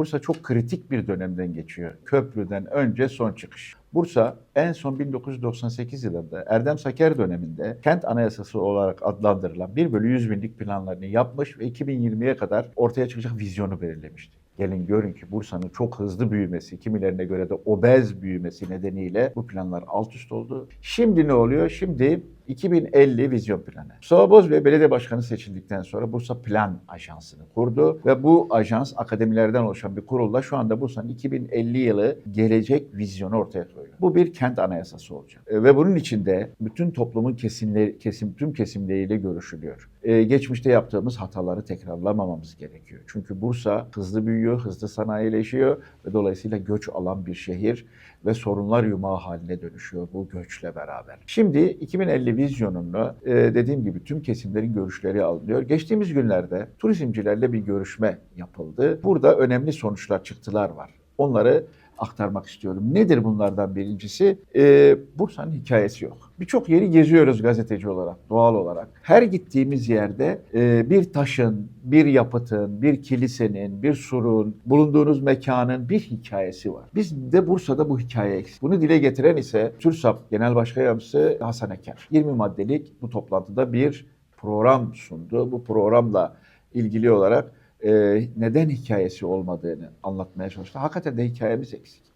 Bursa çok kritik bir dönemden geçiyor. Köprüden önce son çıkış. Bursa en son 1998 yılında Erdem Saker döneminde kent anayasası olarak adlandırılan 1 bölü 100 binlik planlarını yapmış ve 2020'ye kadar ortaya çıkacak vizyonu belirlemişti. Gelin görün ki Bursa'nın çok hızlı büyümesi, kimilerine göre de obez büyümesi nedeniyle bu planlar alt üst oldu. Şimdi ne oluyor? Şimdi 2050 vizyon planı. Mustafa Bozbey belediye başkanı seçildikten sonra Bursa Plan Ajansı'nı kurdu ve bu ajans akademilerden oluşan bir kurulla şu anda Bursa'nın 2050 yılı gelecek vizyonu ortaya koyuyor. Bu bir kent anayasası olacak. E, Ve bunun içinde bütün toplumun kesimleri, kesim, tüm kesimleriyle görüşülüyor. E, geçmişte yaptığımız hataları tekrarlamamamız gerekiyor. Çünkü Bursa hızlı büyüyor, hızlı sanayileşiyor ve dolayısıyla göç alan bir şehir ve sorunlar yumağı haline dönüşüyor bu göçle beraber. Şimdi 2050 vizyonunu e, dediğim gibi tüm kesimlerin görüşleri alınıyor. Geçtiğimiz günlerde turizmcilerle bir görüşme yapıldı. Burada önemli sonuçlar, çıktılar var. Onları aktarmak istiyorum. Nedir bunlardan birincisi? Ee, Bursa'nın hikayesi yok. Birçok yeri geziyoruz gazeteci olarak, doğal olarak. Her gittiğimiz yerde e, bir taşın, bir yapıtın, bir kilisenin, bir surun, bulunduğunuz mekanın bir hikayesi var. Biz de Bursa'da bu hikaye eksik. Bunu dile getiren ise TÜRSAP Genel Başkan Yardımcısı Hasan Eker. 20 maddelik bu toplantıda bir program sundu. Bu programla ilgili olarak e, neden hikayesi olmadığını anlatmaya çalıştı. Hakikaten de hikayemiz eksik.